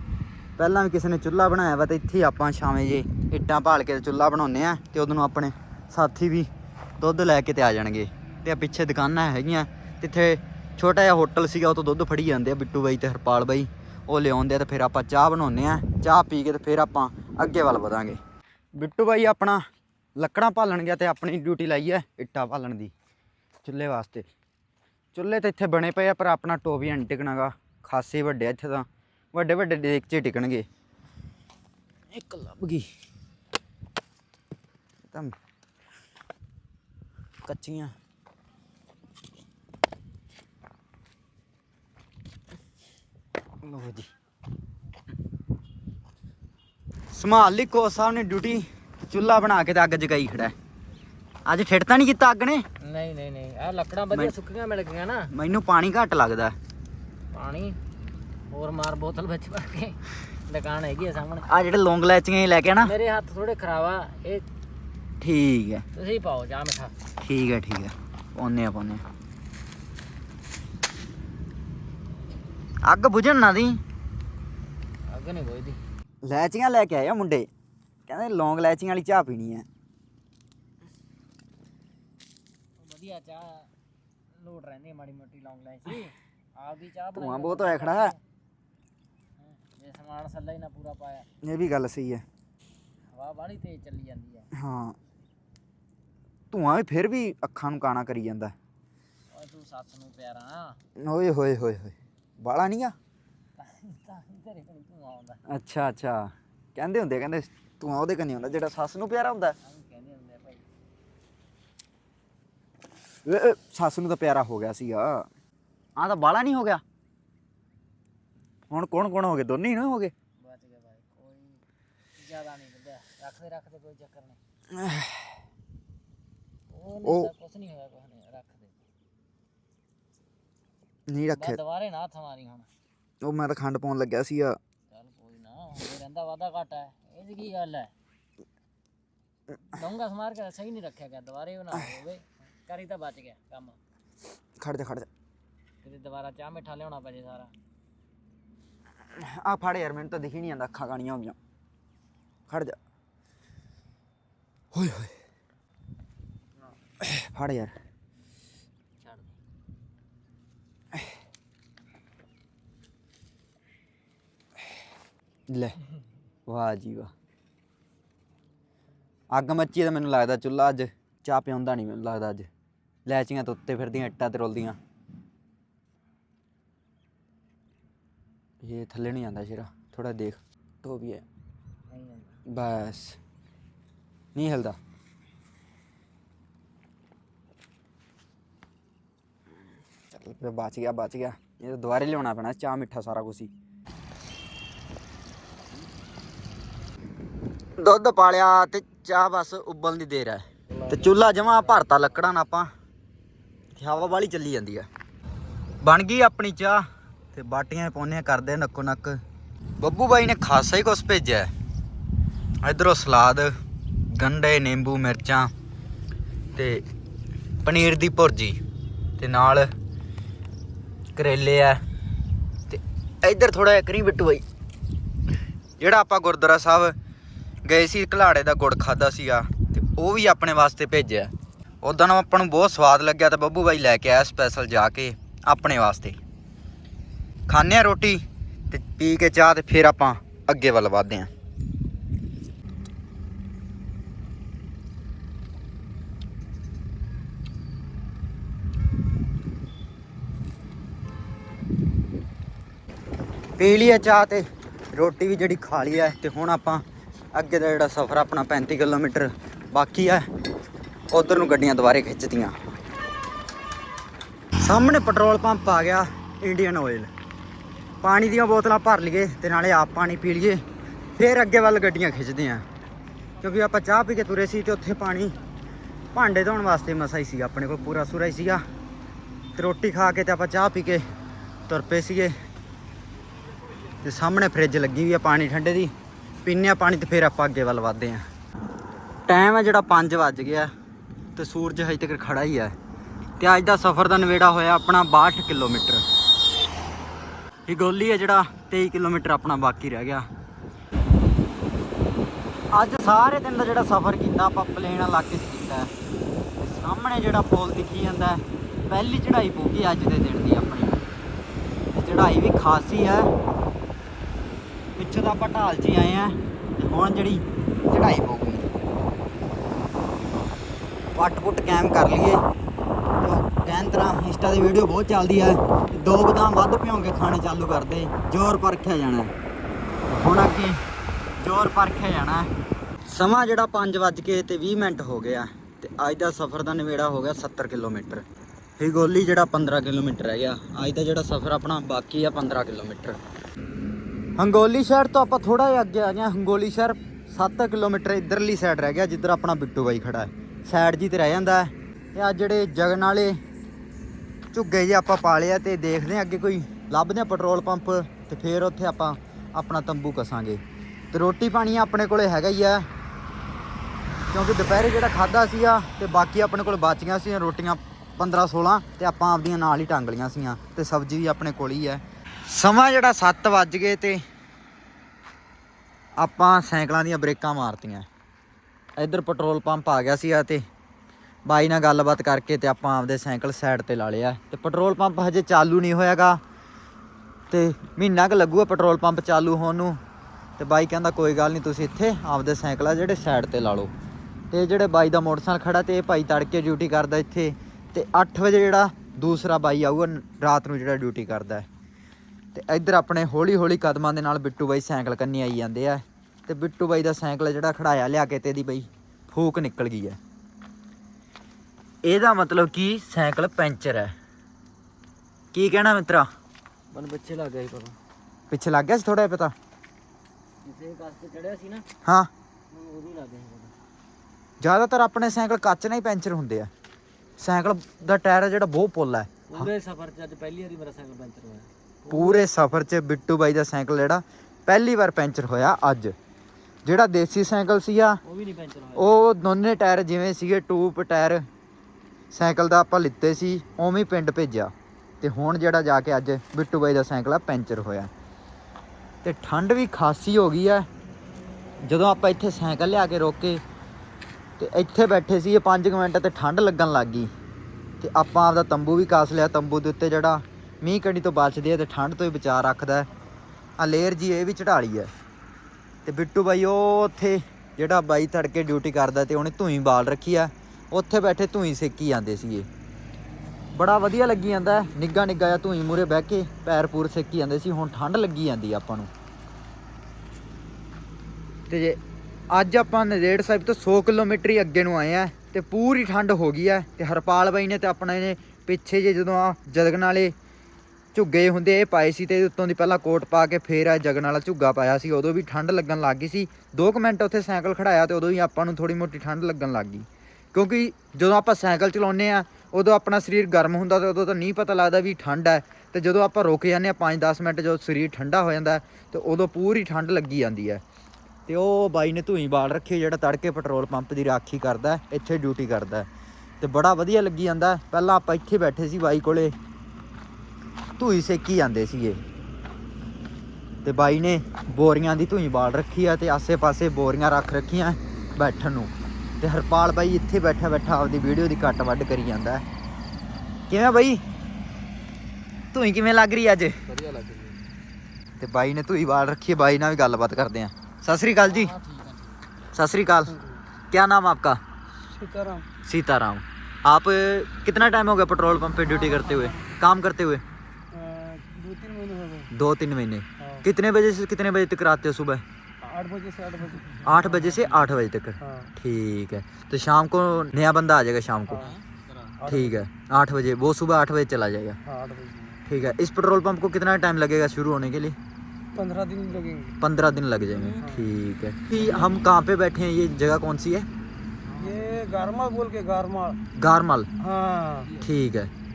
ਪਹਿਲਾਂ ਵੀ ਕਿਸੇ ਨੇ ਚੁੱਲ੍ਹਾ ਬਣਾਇਆ ਵਾ ਤੇ ਇੱਥੇ ਆਪਾਂ ਛਾਵੇਂ ਜੇ ਇੱਟਾਂ ਭਾਲ ਕੇ ਚੁੱਲ੍ਹਾ ਬਣਾਉਂਦੇ ਆ ਤੇ ਉਦੋਂ ਆਪਣੇ ਸਾਥੀ ਵੀ ਦੁੱਧ ਲੈ ਕੇ ਤੇ ਆ ਜਾਣਗੇ। ਤੇ ਆ ਪਿੱਛੇ ਦੁਕਾਨਾਂ ਹੈਗੀਆਂ ਤਿੱਥੇ ਛੋਟਾ ਜਿਹਾ ਹੋਟਲ ਸੀਗਾ, ਉਹ ਤੋਂ ਦੁੱਧ ਫੜੀ ਜਾਂਦੇ ਆ ਬਿੱਟੂ ਬਾਈ ਤੇ ਹਰਪਾਲ ਬਾਈ। ਉਹ ਲਿਆਉਂਦੇ ਆ ਤੇ ਫਿਰ ਆਪਾਂ ਚਾਹ ਬਣਾਉਂਦੇ ਆ। ਚਾਹ ਪੀ ਕੇ ਤੇ ਫਿਰ ਆਪਾਂ ਅੱਗੇ ਵੱਲ ਵਧਾਂਗੇ। ਬਿੱਟੂ ਬਾਈ ਆਪਣਾ ਲੱਕੜਾਂ ਭਾਲਣ ਗਿਆ ਤੇ ਆਪਣੀ ਡਿਊਟੀ ਲਾਈ ਹੈ ਇੱਟਾਂ ਭਾਲਣ ਦੀ, ਚੁੱਲ੍ਹੇ ਵਾਸਤੇ। ਚੁੱਲ੍ਹੇ ਤੇ ਇੱਥੇ ਬਣੇ ਪਏ ਆ, ਪਰ ਆਪਣਾ ਟੋਬੀ ਨਹੀਂ ਟਿਕਣਾਗਾ। ਖਾਸੇ ਵੱਡੇ ਇੱਥੇ ਤਾਂ। ਵੱਡੇ ਵੱਡੇ ਡੇਕਚੇ ਟਿਕਣਗੇ। ਇੱਕ ਲੱਭ ਗਈ। ਤਾਂ ਕੱਚੀਆਂ। ਲਓ ਜੀ। ਸੰਭਾਲ ਲਈ ਕੋਚ ਸਾਹਿਬ ਨੇ ਡਿਊਟੀ ਚੁੱਲ੍ਹਾ ਬਣਾ ਕੇ ਤੇ ਅੱਗ ਜਗਾਈ ਖੜਾ ਹੈ। ਅੱਜ ਠਿੜ ਤਾਂ ਨਹੀਂ ਕੀਤਾ ਅੱਗ ਨੇ? ਨਹੀਂ ਨਹੀਂ ਨਹੀਂ। ਆ ਲੱਕੜਾਂ ਵਧੀਆ ਮੈਂ- ਸੁੱਕੀਆਂ ਮਿਲ ਗਈਆਂ ਨਾ। ਮੈਨੂੰ ਪਾਣੀ ਘੱਟ ਲੱਗਦਾ ਪਾਣੀ? ਹੋਰ ਮਾਰ ਬੋਤਲ ਵਿੱਚ ਭਰ ਕੇ। ਦੁਕਾਨ ਹੈਗੀ ਆ ਸਾਹਮਣੇ। ਆ ਜਿਹੜੇ ਲੌਂਗ ਲੈਚੀਆਂ ਹੀ ਲੈ ਕੇ ਆਣਾ ਮੇਰੇ ਹੱਥ ਥੋੜੇ ਖਰਾਬ ਆ। ਇਹ ਠੀਕ ਹੈ। ਤੁਸੀਂ ਪਾਓ ਜਾ ਮਿੱਠਾ। ਠੀਕ ਹੈ ਠੀਕ ਹੈ। ਪਾਉਨੇ ਆ ਪਾਉਨੇ ਆ ਅੱਗ ਬੁਝਣ ਨਾ ਦੀ। ਅੱਗ ਨਹੀਂ ਬੋਈਦੀ ਲੈਚੀਆਂ ਲੈ ਕੇ ਆਏ ਆ ਮੁੰਡੇ। ਕਹਿੰਦੇ ਲੌਂਗ ਲੈਚੀਆਂ ਵਾਲੀ ਚਾਹ ਪੀਣੀ ਹੈ। ਵਧੀਆ ਚਾਹ ਲੋਟ ਰਹਿੰਦੀ ਮਾੜੀ ਮੋਟੀ ਲੌਂਗ ਲੈ ਸੀ ਆਪਦੀ ਚਾਹ ਧੂਆਂ ਬਹੁਤ ਹੋਇਆ ਖੜਾ। ਹੈ ਜੇ ਸਮਾਨ ਸੱਲਾ ਹੀ ਨਾ ਪੂਰਾ ਪਾਇਆ। ਇਹ ਵੀ ਗੱਲ ਸਹੀ ਹੈ। ਹਵਾ ਬਾਹਲੀ ਤੇਜ਼ ਚੱਲੀ ਜਾਂਦੀ ਹੈ। ਹਾਂ। ਧੂਆਂ ਵੀ ਫਿਰ ਵੀ ਅੱਖਾਂ ਨੂੰ ਕਾਣਾ ਕਰੀ ਜਾਂਦਾ। ਓਏ ਤੂੰ ਸੱਸ ਨੂੰ ਪਿਆਰਾ। ਓਏ ਹੋਏ ਹੋਏ ਹੋਏ। ਬਾਲਾ ਨਹੀਂ ਆ? ਤਾਂ ਹੀ ਤੇਰੇ ਕੋਲ ਤੂੰ ਆਉਂਦਾ। ਅੱਛਾ ਅੱਛਾ। ਕਹਿੰਦੇ ਹੁੰਦੇ ਆ, ਕਹਿੰਦੇ ਧੂਆਂ ਉਹਦੇ ਕੰਨੀ ਹੁੰਦਾ ਜਿਹੜਾ ਸੱਸ ਨੂੰ ਪਿਆਰਾ ਹੁੰਦਾ। ਏ, ਏ, ਸੱਸ ਨੂੰ ਤਾਂ ਪਿਆਰਾ ਹੋ ਗਿਆ ਸੀਗਾ। ਆ ਤਾਂ ਬਾਲਾ ਨਹੀਂ ਹੋ ਗਿਆ। ਹੁਣ ਕੌਣ ਕੌਣ ਹੋ ਗਏ? ਦੋਨੇ ਹੀ ਨਾ ਹੋ ਗਏ? ਬਚ ਗਿਆ ਭਾਈ ਕੋਈ ਜ਼ਿਆਦਾ ਨਹੀਂ ਬੰਦਾ ਰੱਖਦੇ ਰੱਖਦੇ ਕੋਈ ਚੱਕਰ ਨਹੀਂ। ਉਹ ਉਹ- ਨਹੀਂ ਕੁਛ ਨਹੀਂ ਹੋਇਆ ਕੁਛ ਨਹੀਂ ਰੱਖਦੇ। ਨਹੀਂ ਬਸ ਰੱਖੇ ਦੁਬਾਰੇ ਨਾ ਹੱਥ ਮਾਰੀ ਹੁਣ। ਉਹ ਮੈਂ ਤਾਂ ਖੰਡ ਪਾਉਣ ਲੱਗਿਆ ਸੀਗਾ। ਚੱਲ ਕੋਈ ਨਾ ਹੁੰਦੇ ਰਹਿੰਦਾ ਵਾਦਾ ਘਾਟਾ ਹੈ। ਇਹ ਕੀ ਗੱਲ ਹੈ? ਡੋਂਗਾ ਸਮਾਰ ਕੇ ਸਹੀ ਨਹੀਂ ਰੱਖਿਆ ਗਿਆ ਦੁਬਾਰੇ ਬਣਾ ਹੋਵੇ ਕਰੀ ਤਾਂ ਬਚ ਗਿਆ ਕੰਮ। ਖੜ ਜਾ ਖੜ ਜਾ। ਕਿਤੇ ਦੁਬਾਰਾ ਚਾਹ ਮਿੱਠਾ ਲਿਆਉਣਾ ਪੈ ਜੇ ਸਾਰਾ। ਆ ਫੜ ਯਾਰ ਮੈਨੂੰ ਤਾਂ ਦਿਖ ਨਹੀਂ ਆਂਦਾ ਅੱਖਾਂ ਕਾਣੀਆਂ ਹੋ ਗਈਆਂ ਖੜ ਜਾ। ਹੋਏ ਹੋਏ ਫੜ ਯਾਰ। ਛੱਡ ਦੇ। ਲੈ। ਵਾਹ ਜੀ ਵਾਹ। ਅੱਗ ਮੱਚੀ ਤਾਂ ਮੈਨੂੰ ਲੱਗਦਾ ਚੁੱਲ੍ਹਾ ਅੱਜ ਚਾਹ ਪਿਆਉਂਦਾ ਨਹੀਂ, ਮੈਨੂੰ ਲੱਗਦਾ ਅੱਜ। ਲੈਚੀਆਂ ਤੋਂ ਉੱਤੇ ਫਿਰਦੀਆਂ, ਇੱਟਾਂ ਤੇ ਰੁਲਦੀਆਂ। ਇਹ ਥੱਲੇ ਨਹੀਂ ਆਂਦਾ ਸ਼ੇਰਾ ਥੋੜਾ ਦੇਖ ਤੋ ਵੀ ਹੈ। ਬਸ, ਨਹੀਂ ਹਿਲਦਾ। ਚੱਲ, ਫਿਰ ਬਚ ਗਿਆ ਬਚ ਗਿਆ। ਇਹ ਤਾਂ ਦੁਬਾਰੇ ਲਿਆਉਣਾ ਪੈਣਾ, ਚਾਹ ਮਿੱਠਾ ਸਾਰਾ ਕੁਝ ਹੀ। ਦੁੱਧ ਪਾਲਿਆ ਤੇ ਚਾਹ ਬਸ ਉਬਲਣ ਦੀ ਦੇਰ ਹੈ। ਤੇ ਚੁੱਲ੍ਹਾ ਜਮਾ ਭਰਤਾ ਲੱਕੜਾਂ ਨਾਲ ਆਪਾਂ, ਤੇ ਹਵਾ ਵਾਲੀ ਚੱਲੀ ਜਾਂਦੀ ਆ। ਬਣ ਗਈ ਆਪਣੀ ਚਾਹ, ਤੇ ਬਾਟੀਆਂ ਪਾਉਨੇ ਕਰਦੇ ਨੱਕੋ ਨੱਕ। ਬੱਬੂ ਬਾਈ ਨੇ ਖਾਸਾ ਹੀ ਕੁਛ ਭੇਜਿਆ ਹੈ। ਇਧਰੋਂ ਸਲਾਦ, ਗੰਡੇ, ਨਿੰਬੂ, ਮਿਰਚਾਂ ਤੇ ਪਨੀਰ ਦੀ ਭੁਰਜੀ ਤੇ ਨਾਲ ਕਰੇਲੇ ਆ। ਤੇ ਇਧਰ ਥੋੜਾ ਜਿਹਾ ਕਰੀ ਬਿੱਟੂ ਬਾਈ, ਜਿਹੜਾ ਆਪਾਂ ਗੁਰਦੁਆਰਾ ਸਾਹਿਬ ਗਏ ਸੀ ਘਲਾੜੇ ਦਾ ਗੁੜ ਖਾਦਾ ਸੀਗਾ ਤੇ ਉਹ ਵੀ ਆਪਣੇ ਵਾਸਤੇ ਭੇਜਿਆ। ਉਦੋਂ ਆਪਾਂ ਨੂੰ ਬਹੁਤ ਸਵਾਦ ਲੱਗਿਆ ਤਾਂ ਬੱਬੂ ਬਾਈ ਲੈ ਕੇ ਆਇਆ ਸਪੈਸ਼ਲ ਜਾ ਕੇ ਆਪਣੇ ਵਾਸਤੇ। ਖਾਣੇ ਆ ਰੋਟੀ ਤੇ ਪੀ ਕੇ ਚਾਹ ਤੇ ਫਿਰ ਆਪਾਂ ਅੱਗੇ ਵੱਲ ਵਧਦੇ ਆਂ ਪੀ ਲਈ ਹੈ ਚਾਹ ਤੇ, ਰੋਟੀ ਵੀ ਜਿਹੜੀ ਖਾ ਲਈ ਹੈ ਤੇ ਹੁਣ ਆਪਾਂ ਅੱਗੇ ਦਾ ਜਿਹੜਾ ਸਫ਼ਰ ਆਪਣਾ 35 ਕਿਲੋਮੀਟਰ ਬਾਕੀ ਹੈ ਉਧਰ ਨੂੰ ਗੱਡੀਆਂ ਦੁਬਾਰੇ ਖਿੱਚਦੀਆਂ ਸਾਹਮਣੇ ਪੈਟਰੋਲ ਪੰਪ ਆ ਗਿਆ, ਇੰਡੀਅਨ ਆਇਲ ਪਾਣੀ ਦੀਆਂ ਬੋਤਲਾਂ ਭਰ ਲਈਏ ਤੇ ਨਾਲੇ ਆਪ ਪਾਣੀ ਪੀ ਲਈਏ, ਫਿਰ ਅੱਗੇ ਵੱਲ ਗੱਡੀਆਂ ਖਿੱਚਦੇ ਆਂ ਕਿਉਂਕਿ ਆਪਾਂ ਚਾਹ ਪੀ ਕੇ ਤੁਰੇ ਸੀ ਤੇ ਉੱਥੇ ਪਾਣੀ ਭਾਂਡੇ ਧੋਣ ਵਾਸਤੇ ਮਸਾ ਹੀ ਸੀ, ਆਪਣੇ ਕੋਲ ਪੂਰਾ ਸੂਰਾ ਹੀ ਸੀਗਾ। ਤੇ ਰੋਟੀ ਖਾ ਕੇ ਤੇ ਆਪਾਂ ਚਾਹ ਪੀ ਕੇ ਤੁਰ ਪਏ ਸੀਗੇ। ਤੇ ਸਾਹਮਣੇ ਫ੍ਰਿਜ ਲੱਗੀ ਹੋਈ ਆ ਪਾਣੀ ਠੰਡੇ ਦੀ। ਪੀਨੇ ਆ ਪਾਣੀ ਤੇ ਫਿਰ ਆਪਾਂ ਅੱਗੇ ਵੱਲ ਵਧਦੇ ਆਂ। ਟਾਈਮ ਹੈ ਜਿਹੜਾ 5 ਵੱਜ ਗਿਆ ਤੇ ਸੂਰਜ ਹਜੇ ਤੱਕ ਖੜਾ ਹੀ ਹੈ ਤੇ ਅੱਜ ਦਾ ਸਫ਼ਰ ਦਾ ਨਵੇੜਾ ਹੋਇਆ ਆਪਣਾ 62 ਕਿਲੋਮੀਟਰ। ਹਿਗੋਲੀ ਹੈ ਜਿਹੜਾ 23 ਕਿਲੋਮੀਟਰ ਆਪਣਾ ਬਾਕੀ ਰਹਿ ਗਿਆ। ਅੱਜ ਸਾਰੇ ਦਿਨ ਦਾ ਜਿਹੜਾ ਸਫ਼ਰ ਕੀਤਾ, ਆਪਾਂ ਪਲੇਨ ਇਲਾਕੇ 'ਚ ਕੀਤਾ ਸਾਹਮਣੇ ਜਿਹੜਾ ਪੁਲ ਦਿਖੀ ਜਾਂਦਾ ਪਹਿਲੀ ਚੜ੍ਹਾਈ ਪਊਗੀ ਅੱਜ ਦੇ ਦਿਨ ਦੀ ਆਪਣੀ। ਚੜ੍ਹਾਈ ਵੀ ਖਾਸੀ ਹੈ। ਪਿੱਛੋਂ ਤਾਂ ਆਪਾਂ ਢਾਲ 'ਚ ਹੀ ਆਏ ਆ ਤੇ ਹੁਣ ਜਿਹੜੀ ਚੜ੍ਹਾਈ ਪਊਗੀ ਵੱਟ ਪੁੱਟ ਕੈਮ ਕਰ ਲਈਏ। ਤੇ ਕਹਿਣ ਤਰ੍ਹਾਂ ਇੰਸਟਾ ਦੀ ਵੀਡੀਓ ਬਹੁਤ ਚੱਲਦੀ ਹੈ ਦੋ ਬਦਾਮ ਵੱਧ ਭਿਉਂ ਕੇ ਖਾਣੇ ਚਾਲੂ ਕਰਦੇ। ਜ਼ੋਰ ਪਰਖਿਆ ਜਾਣਾ। ਹੁਣ ਅੱਗੇ ਜ਼ੋਰ ਪਰਖਿਆ ਜਾਣਾ। ਸਮਾਂ ਜਿਹੜਾ 5 ਵੱਜ ਕੇ ਤੇ 20 ਮਿੰਟ ਹੋ ਗਿਆ। ਤੇ ਅੱਜ ਦਾ ਸਫ਼ਰ ਦਾ ਨਵੇੜਾ ਹੋ ਗਿਆ 70 ਕਿਲੋਮੀਟਰ। ਹਿਗੋਲੀ ਜਿਹੜਾ 15 ਕਿਲੋਮੀਟਰ ਰਹਿ ਗਿਆ। ਅੱਜ ਦਾ ਜਿਹੜਾ ਸਫ਼ਰ ਆਪਣਾ ਬਾਕੀ ਆ 15 ਕਿਲੋਮੀਟਰ। ਹੰਗੋਲੀ ਸ਼ਹਿਰ ਤੋਂ ਆਪਾਂ ਥੋੜਾ ਜਿਹਾ ਅੱਗੇ ਆ ਗਏ ਹਾਂ। ਹੰਗੋਲੀ ਸ਼ਹਿਰ 7 ਕਿਲੋਮੀਟਰ ਇਧਰਲੀ ਸਾਈਡ ਰਹਿ ਗਿਆ, ਜਿੱਧਰ ਆਪਣਾ ਬਿੱਟੂ ਬਾਈ ਖੜਾ ਹੈ। ਸਾਈਡ ਜੀ ਤੇ ਰਹਿ ਜਾਂਦਾ ਹੈ। ਤੇ ਆ ਜਿਹੜੇ ਜਗਨ ਵਾਲੇ ਝੁੱਗੇ ਜੇ ਆਪਾਂ ਪਾ ਲਿਆ ਤੇ ਦੇਖਦੇ ਹਾਂ ਅੱਗੇ ਕੋਈ ਲੱਭਦੇ ਹਾਂ ਪੈਟਰੋਲ ਪੰਪ ਤੇ ਫੇਰ ਉੱਥੇ ਆਪਾਂ ਆਪਣਾ ਤੰਬੂ ਕਸਾਂਗੇ। ਤੇ ਰੋਟੀ ਪਾਣੀ ਆਪਣੇ ਕੋਲੇ ਹੈਗਾ ਹੀ ਆ, ਕਿਉਂਕਿ ਦੁਪਹਿਰੇ ਜਿਹੜਾ ਖਾਦਾ ਸੀਗਾ ਤੇ ਬਾਕੀ ਆਪਣੇ ਕੋਲ ਬਚੀਆਂ ਸੀ ਰੋਟੀਆਂ 15 16 ਤੇ ਆਪਾਂ ਆਪਦੀਆਂ ਨਾਲ ਹੀ ਟੰਗ ਲੀਆਂ ਸੀਆਂ ਤੇ ਸਬਜ਼ੀ ਵੀ ਆਪਣੇ ਕੋਲ ਹੀ ਹੈ। ਸਮਾਂ ਜਿਹੜਾ 7 ਵੱਜ ਗਏ ਤੇ ਆਪਾਂ ਸਾਈਕਲਾਂ ਦੀਆਂ ਬ੍ਰੇਕਾਂ ਮਾਰਤੀਆਂ। ਇੱਧਰ ਪੈਟਰੋਲ ਪੰਪ ਆ ਗਿਆ ਸੀਗਾ ਤੇ ਬਾਈ ਨਾਲ ਗੱਲਬਾਤ ਕਰਕੇ ਤੇ ਆਪਾਂ ਆਪਦੇ ਸਾਈਕਲ ਸਾਈਡ ਤੇ ਲਾ ਲਿਆ। ਤੇ ਪੈਟਰੋਲ ਪੰਪ ਹਜੇ ਚਾਲੂ ਨਹੀਂ ਹੋਇਆਗਾ ਤੇ ਮਹੀਨਾ ਕੁ ਲੱਗੂਗਾ ਪੈਟਰੋਲ ਪੰਪ ਚਾਲੂ ਹੋਣ ਨੂੰ। ਤੇ ਬਾਈ ਕਹਿੰਦਾ, ਕੋਈ ਗੱਲ ਨਹੀਂ, ਤੁਸੀਂ ਇੱਥੇ ਆਪਦੇ ਸਾਈਕਲ ਆ ਜਿਹੜੇ ਸਾਈਡ ਤੇ ਲਾ ਲਓ। ਤੇ ਜਿਹੜੇ ਬਾਈ ਦਾ ਮੋਟਰਸਾਈਕਲ ਖੜਾ ਤੇ ਇਹ ਭਾਈ ਤੜਕੇ ਡਿਊਟੀ ਕਰਦਾ ਇੱਥੇ ਤੇ 8 ਵਜੇ ਜਿਹੜਾ ਦੂਸਰਾ ਬਾਈ ਆਊਗਾ, ਰਾਤ ਨੂੰ ਜਿਹੜਾ ਡਿਊਟੀ ਕਰਦਾ। ਹੈ। ਤੇ ਇੱਧਰ ਆਪਣੇ ਹੌਲੀ ਹੌਲੀ ਕਦਮਾਂ ਦੇ ਨਾਲ ਬਿੱਟੂ ਬਾਈ ਸਾਈਕਲ ਕੰਨੀ ਆਈ ਜਾਂਦੇ ਆ। ਤੇ ਬਿੱਟੂ ਬਾਈ ਦਾ ਸਾਈਕਲ ਜਿਹੜਾ ਖੜਾਇਆ ਲਿਆ ਕੇ ਤੇ ਇਹਦੀ ਬਈ ਫੂਕ ਨਿਕਲ ਗਈ ਹੈ ਇਹਦਾ ਮਤਲਬ ਕਿ ਸਾਈਕਲ ਪੈਂਚਰ ਹੈ ਕੀ ਕਹਿਣਾ ਮਿੱਤਰਾ? ਮਨ ਬੱਚੇ ਲੱਗ ਗਏ ਪਤਾ ਪਿੱਛੇ ਲੱਗ ਗਿਆ ਸੀ ਥੋੜਾ ਪਤਾ? ਕਿਸੇ ਕੱਸ ਤੇ ਚੜਿਆ ਸੀ ਨਾ ਹਾਂ। ਉਹਦੀ ਲੱਗ ਪਤਾ ਜ਼ਿਆਦਾਤਰ ਆਪਣੇ ਸਾਈਕਲ ਕੱਚ ਨਾਲ ਹੀ ਪੈਂਚਰ ਹੁੰਦੇ ਆ। ਸਾਈਕਲ ਦਾ ਟਾਇਰ ਜਿਹੜਾ ਬਹੁਤ ਪੁੱਲਾ ਹੈ ਪੂਰੇ ਸਫ਼ਰ 'ਚ ਅੱਜ ਪਹਿਲੀ ਵਾਰੀ ਮੇਰਾ ਸਾਈਕਲ ਪੈਂਚਰ ਹੋਇਆ। ਪੂਰੇ ਸਫ਼ਰ 'ਚ ਬਿੱਟੂ ਬਾਈ ਦਾ ਸਾਈਕਲ ਜਿਹੜਾ ਪਹਿਲੀ ਵਾਰ ਪੈਂਚਰ ਹੋਇਆ ਅੱਜ। ਜਿਹੜਾ ਦੇਸੀ ਸਾਈਕਲ ਸੀਗਾ ਉਹ ਵੀ ਨਹੀਂ ਪੈਂਚਰ ਹੋਇਆ। ਉਹ ਦੋਨੇ ਟਾਇਰ ਜਿਵੇਂ ਸੀਗੇ ਟੂਬ ਟਾਇਰ ਸਾਈਕਲ ਦਾ ਆਪਾਂ ਲਿੱਤੇ ਸੀ ਉਵੇਂ ਪਿੰਡ ਭੇਜਿਆ। ਤੇ ਹੁਣ ਜਿਹੜਾ ਜਾ ਕੇ ਅੱਜ ਬਿੱਟੂ ਬਾਈ ਦਾ ਸਾਈਕਲ ਆ ਪੈਂਚਰ ਹੋਇਆ। ਤੇ ਠੰਡ ਵੀ ਖਾਸੀ ਹੋ ਗਈ ਆ। ਜਦੋਂ ਆਪਾਂ ਇੱਥੇ ਸਾਈਕਲ ਲਿਆ ਕੇ ਰੋਕੇ ਤੇ ਇੱਥੇ ਬੈਠੇ ਸੀ 5 ਮਿੰਟ ਤੇ ਠੰਡ ਲੱਗਣ ਲੱਗ ਗਈ। ਤੇ ਆਪਾਂ ਆਪਦਾ ਤੰਬੂ ਵੀ ਕਾਸ ਲਿਆ ਤੰਬੂ ਦੇ ਉੱਤੇ ਜਿਹੜਾ ਮੀਂਹ ਕਣੀ ਤੋਂ ਬਚਦੇ ਆ ਤੇ ਠੰਡ ਤੋਂ ਹੀ ਬਚਾ ਰੱਖਦਾ ਆ ਲੇਅਰ ਜੀ ਇਹ ਵੀ ਚੜਾ ਹੈ। ਤੇ ਬਿੱਟੂ ਬਾਈ, ਉਹ ਉੱਥੇ ਜਿਹੜਾ ਬਾਈ ਤੜਕੇ ਡਿਊਟੀ ਕਰਦਾ ਤੇ ਉਹਨੇ ਧੂਈ ਬਾਲ ਰੱਖੀ ਆ। ਉੱਥੇ ਬੈਠੇ ਧੂਈ ਸੇਕੀ ਜਾਂਦੇ ਸੀਗੇ। ਬੜਾ ਵਧੀਆ ਲੱਗੀ ਜਾਂਦਾ ਨਿੱਗਾ ਨਿੱਗਾ ਜਿਹਾ ਧੂਈ ਮੂਰੇ ਬਹਿ ਕੇ ਪੈਰ ਪੂਰ ਸੇਕੀ ਜਾਂਦੇ ਸੀ। ਹੁਣ ਠੰਡ ਲੱਗੀ ਜਾਂਦੀ ਆ ਆਪਾਂ ਨੂੰ। ਤੇ ਜੇ ਅੱਜ ਆਪਾਂ ਨਜ਼ੇੜ ਸਾਹਿਬ ਤੋਂ 100 ਕਿਲੋਮੀਟਰ ਹੀ ਅੱਗੇ ਨੂੰ ਆਏ ਆ ਤੇ ਪੂਰੀ ਠੰਡ ਹੋ ਗਈ ਹੈ ਤੇ ਹਰਪਾਲ ਬਾਈ ਨੇ ਤੇ ਆਪਣੇ ਇਹਨੇ ਪਿੱਛੇ ਜੇ ਜਦੋਂ ਆ ਜਦਗਨ ਵਾਲੇ ਝੁੱਗੇ ਹੁੰਦੇ ਇਹ ਪਾਏ ਸੀ ਤੇ ਉੱਤੋਂ ਦੀ ਪਹਿਲਾਂ ਕੋਟ ਪਾ ਕੇ ਫੇਰ ਆ ਜਗਨ ਵਾਲਾ ਝੁੱਗਾ ਪਾਇਆ ਸੀ। ਉਦੋਂ ਵੀ ਠੰਡ ਲੱਗਣ ਲੱਗ ਗਈ ਸੀ। 2 ਮਿੰਟ ਉੱਥੇ ਸਾਈਕਲ ਖੜਾਇਆ ਤੇ ਉਦੋਂ ਹੀ ਆਪਾਂ ਨੂੰ ਥੋੜੀ ਮੋਟੀ ਠੰਡ ਲੱਗਣ ਲੱਗ ਗਈ। ਕਿਉਂਕਿ ਜਦੋਂ ਆਪਾਂ ਸਾਈਕਲ ਚਲਾਉਂਦੇ ਆ ਉਦੋਂ ਆਪਣਾ ਸਰੀਰ ਗਰਮ ਹੁੰਦਾ ਤੇ ਉਦੋਂ ਤਾਂ ਨਹੀਂ ਪਤਾ ਲੱਗਦਾ ਵੀ ਠੰਡ ਹੈ। ਤੇ ਜਦੋਂ ਆਪਾਂ ਰੁਕ ਜਾਂਦੇ ਆ 5-10 ਮਿੰਟ ਜਦੋਂ ਸਰੀਰ ਠੰਡਾ ਹੋ ਜਾਂਦਾ ਹੈ, ਤੇ ਉਦੋਂ ਪੂਰੀ ਠੰਡ ਲੱਗੀ ਜਾਂਦੀ ਹੈ। ਤੇ ਉਹ ਬਾਈ ਨੇ ਧੂਈ ਬਾਲ ਰੱਖੀ ਜਿਹੜਾ ਤੜਕੇ ਪੈਟਰੋਲ ਪੰਪ ਦੀ ਰਾਖੀ ਕਰਦਾ ਇੱਥੇ ਡਿਊਟੀ ਕਰਦਾ ਹੈ। ਤੇ ਬੜਾ ਵਧੀਆ ਲੱਗੀ ਜਾਂਦਾ। ਪਹਿਲਾਂ ਆਪਾਂ ਇੱਥੇ ਬੈਠੇ ਸੀ ਬਾਈ ਕੋਲੇ। ਧੂਈ ਸੇਕੀ ਜਾਂਦੇ ਸੀਗੇ ਤੇ ਬਾਈ ਨੇ ਬੋਰੀਆਂ ਦੀ ਧੂਈ ਬਾਲ ਰੱਖੀ ਆ ਤੇ ਆਸੇ-ਪਾਸੇ ਬੋਰੀਆਂ ਰੱਖ ਰੱਖੀਆਂ ਬੈਠਣ ਨੂੰ ਤੇ ਹਰਪਾਲ ਬਾਈ ਇੱਥੇ ਬੈਠਾ ਬੈਠਾ ਆਪਦੀ ਵੀਡੀਓ ਦੀ ਕੱਟ ਵੱਢ ਕਰੀ ਜਾਂਦਾ ਹੈ। ਕਿਵੇਂ ਬਾਈ ਧੂਈ ਕਿਵੇਂ ਲੱਗ ਰਹੀ ਅੱਜ ਵਧੀਆ ਲੱਗ ਰਹੀ ਤੇ ਬਾਈ ਨੇ ਧੂਈ ਬਾਲ ਰੱਖੀ ਹੈ ਬਾਈ ਨਾਲ ਵੀ ਗੱਲਬਾਤ ਕਰਦੇ ਆ ਸਤਿ ਸ੍ਰੀ ਅਕਾਲ ਜੀ ਹਾਂ ਠੀਕ ਹੈ सत श्री अकाल क्या नाम आपका सीताराम सीताराम आप कितना टाइम हो गया पेट्रोल पंप पे ड्यूटी करते हुए काम करते हुए दो तीन महीने। हाँ। कितने बजे से कितने बजे तक आते हो सुबह? आठ बजे से आठ बजे आठ बजे से आठ बजे तक। हाँ। ठीक है। तो शाम को नया बंदा आ जाएगा शाम को। हाँ। ठीक है। आठ बजे वो सुबह आठ बजे चला जाएगा। ठीक है। इस पेट्रोल पंप को कितना टाइम लगेगा शुरू होने के लिए? पंद्रह दिन लगेंगे। पंद्रह दिन लग जाएँगे। ठीक है। कि हम कहाँ पे बैठे हैं? ये जगह कौन सी है? ये गारमा बोल के गारमा गारमल। हाँ। ठीक है।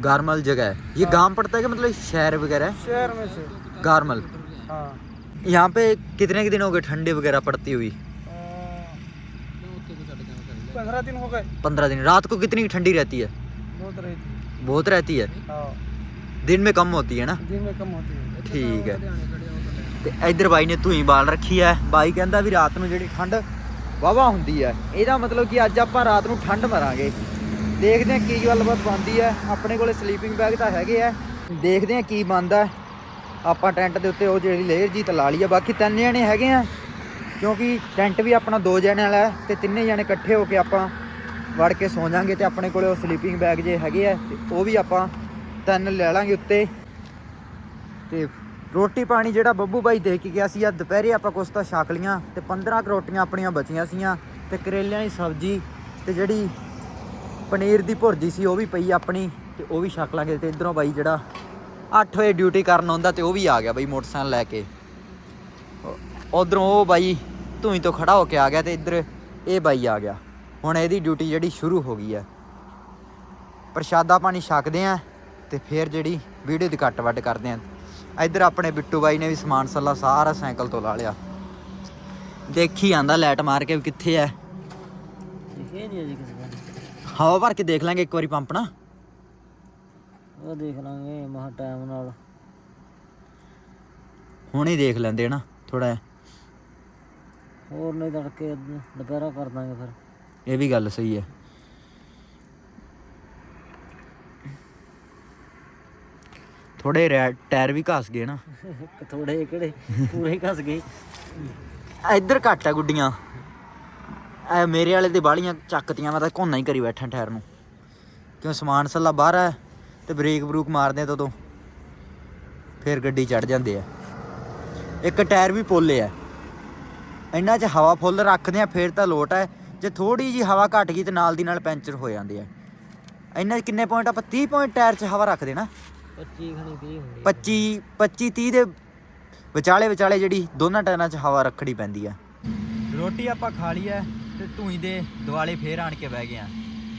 गारमल जगह है ये गांव पड़ता है कि मतलब शहर वगैरह है शहर में से गारमल हाँ यहाँ पे कितने के दिन हो गए ठंडी वगैरह पड़ती हुई पंद्रह दिन हो गए पंद्रह दिन रात को कितनी ठंडी रहती है बहुत रही थी बहुत रहती है हाँ दिन में कम होती है ना दिन में कम होती है ਠੀਕ ਹੈ ਤੇ ਇਧਰ ਬਾਈ ਨੇ ਧੂਈ ਬਾਲ ਰੱਖੀ ਹੈ ਬਾਈ ਕਹਿੰਦਾ ਵੀ ਰਾਤ ਨੂੰ ਜਿਹੜੀ ਠੰਡ ਵਾਵਾ ਹੁੰਦੀ ਹੈ ਇਹਦਾ ਮਤਲਬ ਕਿ ਅੱਜ ਆਪਾਂ ਰਾਤ ਨੂੰ ਠੰਡ ਮਰਾਂਗੇ ਦੇਖਦੇ ਹਾਂ ਕੀ ਗੱਲਬਾਤ ਬਣਦੀ ਹੈ। ਆਪਣੇ ਕੋਲੇ ਸਲੀਪਿੰਗ ਬੈਗ ਤਾਂ ਹੈਗੇ ਆ। ਦੇਖਦੇ ਹਾਂ ਕੀ ਬਣਦਾ ਆਪਾਂ ਟੈਂਟ ਦੇ ਉੱਤੇ ਉਹ ਜਿਹੜੀ ਲੇਅਰ ਜੀ ਤਾਂ ਲਾ ਲਈ ਆ। ਬਾਕੀ ਤਿੰਨ ਜਣੇ ਹੈਗੇ ਆ। ਕਿਉਂਕਿ ਟੈਂਟ ਵੀ ਆਪਣਾ ਦੋ ਜਣੇ ਵਾਲਾ ਹੈ ਤੇ ਤਿੰਨੇ ਜਣੇ ਇਕੱਠੇ ਹੋ ਕੇ ਆਪਾਂ ਵੜ ਕੇ ਸੌ ਜਾਾਂਗੇ ਤੇ ਆਪਣੇ ਕੋਲੇ ਉਹ ਸਲੀਪਿੰਗ ਬੈਗ ਜੇ ਹੈਗੇ ਆ ਉਹ ਵੀ ਆਪਾਂ ਤਿੰਨ ਲੈ ਲਾਂਗੇ ਉੱਤੇ। ਤੇ ਰੋਟੀ ਪਾਣੀ ਜਿਹੜਾ ਬੱਬੂ ਬਾਈ ਦੇ ਕੇ ਗਿਆ ਸੀ ਆ ਦੁਪਹਿਰੇ ਆਪਾਂ ਕੁਛ ਤਾਂ ਛਕ ਲੀਆਂ ਤੇ 15 ਕੁ ਰੋਟੀਆਂ ਆਪਣੀਆਂ ਬਚੀਆਂ ਸੀਆਂ ਤੇ ਕਰੇਲਿਆਂ ਦੀ ਸਬਜ਼ੀ ਤੇ ਜਿਹੜੀ ਪਨੀਰ ਦੀ ਭੁਰਜੀ ਸੀ, ਉਹ ਵੀ ਪਈ ਆਪਣੀ ਤੇ ਉਹ ਵੀ ਛਕ ਲਾਂਗੇ ਤੇ ਇਧਰੋਂ ਬਾਈ ਜਿਹੜਾ 8 ਵਜੇ ਡਿਊਟੀ ਕਰਨ ਆਉਂਦਾ ਤੇ ਉਹ ਵੀ ਆ ਗਿਆ ਬਾਈ ਮੋਟਰਸਾਈਕਲ ਲੈ ਕੇ। ਉਧਰੋਂ ਉਹ ਬਾਈ ਧੂਈ ਤੋਂ ਖੜਾ ਹੋ ਕੇ ਆ ਗਿਆ ਤੇ ਇੱਧਰ ਇਹ ਬਾਈ ਆ ਗਿਆ। ਹੁਣ ਇਹਦੀ ਡਿਊਟੀ ਜਿਹੜੀ ਸ਼ੁਰੂ ਹੋ ਗਈ ਹੈ ਪ੍ਰਸ਼ਾਦਾ ਪਾਣੀ ਛਕਦੇ ਆ ਤੇ ਫਿਰ ਜਿਹੜੀ ਵੀਡੀਓ ਦੀ ਕੱਟ ਵੱਟ ਕਰਦੇ ਆ। ਇੱਧਰ ਆਪਣੇ ਬਿੱਟੂ ਬਾਈ ਨੇ ਵੀ ਸਮਾਨ ਸੱਲਾ ਸਾਰਾ ਸਾਈਕਲ ਤੋਂ ਲਾ ਲਿਆ। ਦੇਖੀ ਆਂਦਾ ਲੈਟ ਮਾਰ ਕੇ ਕਿੱਥੇ ਐ ਇਹ ਨਹੀਂ ਅਜੇ ਕਿਸੇ ਹਵਾ ਭਰ ਕੇ ਦੇਖ ਲਾਂਗੇ ਇੱਕ ਵਾਰੀ ਪੰਪ ਨਾ। ਉਹ ਦੇਖ ਲਾਂਗੇ ਮਹਾ ਟਾਈਮ ਨਾਲ। ਹੁਣ ਹੀ ਦੇਖ ਲੈਂਦੇ ਨਾ ਥੋੜਾ ਹੋਰ ਨਹੀਂ ਤੜਕੇ ਦੁਪਹਿਰਾ ਕਰ ਦਾਂਗੇ ਫਿਰ। ਇਹ ਵੀ ਗੱਲ ਸਹੀ ਹੈ। ਥੋੜੇ ਟਾਇਰ ਵੀ ਘਸ ਗਏ ਨਾ। ਥੋੜੇ ਕਿਹੜੇ? ਪੂਰੇ ਹੀ ਘਸ ਗਏ। ਇੱਧਰ ਘੱਟ ਆ ਗੁੱਡੀਆਂ। ਐ ਮੇਰੇ ਵਾਲੇ ਤੇ ਬਾਲੀਆਂ ਚੱਕਤੀਆਂ ਮੈਂ ਤਾਂ ਘੋਨਾ ਹੀ ਕਰੀ ਬੈਠਾ ਟਾਇਰ ਨੂੰ। ਕਿਉਂ ਸਮਾਨ ਸੱਲਾ ਬਾਹਰ ਹੈ ਤੇ ਬ੍ਰੇਕ ਬਰੂਕ ਮਾਰਦੇ ਆ ਤਦੋਂ। ਫਿਰ ਗੱਡੀ ਚੜ ਜਾਂਦੇ ਆ। ਇੱਕ ਟਾਇਰ ਵੀ ਪੋਲੇ ਆ। ਇਹਨਾਂ 'ਚ ਹਵਾ ਫੁੱਲ ਰੱਖਦੇ ਆ ਫਿਰ ਤਾਂ ਲੋਟ ਹੈ ਜੇ ਥੋੜੀ ਜੀ ਹਵਾ ਘਟ ਗਈ ਤੇ ਨਾਲ ਦੀ ਨਾਲ ਪੈਂਚਰ ਹੋ ਜਾਂਦੇ ਆ। ਇਹਨਾਂ 'ਚ ਕਿੰਨੇ ਪੁਆਇੰਟ ਆਪਾਂ 30 ਪੁਆਇੰਟ ਟਾਇਰ 'ਚ ਹਵਾ ਰੱਖਦੇ ਨਾ। 25 ਖਣੀ 30 ਹੁੰਦੀ 25 25 30 ਦੇ ਵਿਚਾਲੇ ਵਿਚਾਲੇ ਜਿਹੜੀ ਦੋਨਾਂ ਟਾਇਰਾਂ 'ਚ ਹਵਾ ਰੱਖਣੀ ਪੈਂਦੀ ਆ। ਰੋਟੀ ਆਪਾਂ ਖਾ ਲਈ ਐ ਤੇ ਧੂਈ ਦੇ ਦਿਵਾਲੇ ਫੇਰ ਆਣ ਕੇ ਬਹਿ ਗਏ ਆ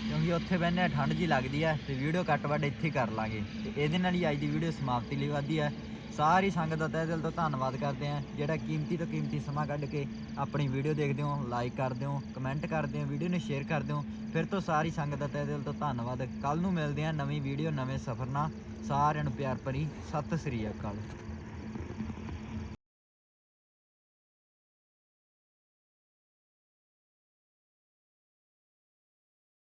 ਕਿਉਂਕਿ ਉੱਥੇ ਬਹਿੰਦੇ ਆ, ਠੰਡ ਜੀ ਲੱਗਦੀ ਐ ਤੇ ਵੀਡੀਓ ਕੱਟ ਵੱਡ ਇੱਥੇ ਕਰ ਲਾਂਗੇ। ਤੇ ਇਹਦੇ ਨਾਲ ਹੀ ਅੱਜ ਦੀ ਵੀਡੀਓ ਸਮਾਪਤੀ ਲਈ ਵਾਦੀ ਐ ਸਾਰੀ ਸੰਗਤ ਦਾ ਤਹਿ ਦਿਲ ਤੋਂ ਧੰਨਵਾਦ ਕਰਦੇ ਆ। ਜਿਹੜਾ ਕੀਮਤੀ ਤੋਂ ਕੀਮਤੀ ਸਮਾਂ ਕੱਢ ਕੇ ਆਪਣੀ ਵੀਡੀਓ ਦੇਖਦੇ ਹੋ ਲਾਈਕ ਕਰਦੇ ਹੋ ਕਮੈਂਟ ਕਰਦੇ ਹੋ, ਵੀਡੀਓ ਨੂੰ ਸ਼ੇਅਰ ਕਰਦੇ ਹੋ, ਫਿਰ ਤੋਂ ਸਾਰੀ ਸੰਗਤ ਦਾ ਤਹਿ ਦਿਲ ਤੋਂ ਧੰਨਵਾਦ। ਕੱਲ ਨੂੰ ਮਿਲਦੇ ਆ ਨਵੀਂ ਵੀਡੀਓ, ਨਵੇਂ ਸਫ਼ਰ ਨਾਲ। ਸਾਰਿਆਂ ਨੂੰ ਪਿਆਰ ਭਰੀ ਸਤਿ ਸ੍ਰੀ ਅਕਾਲ।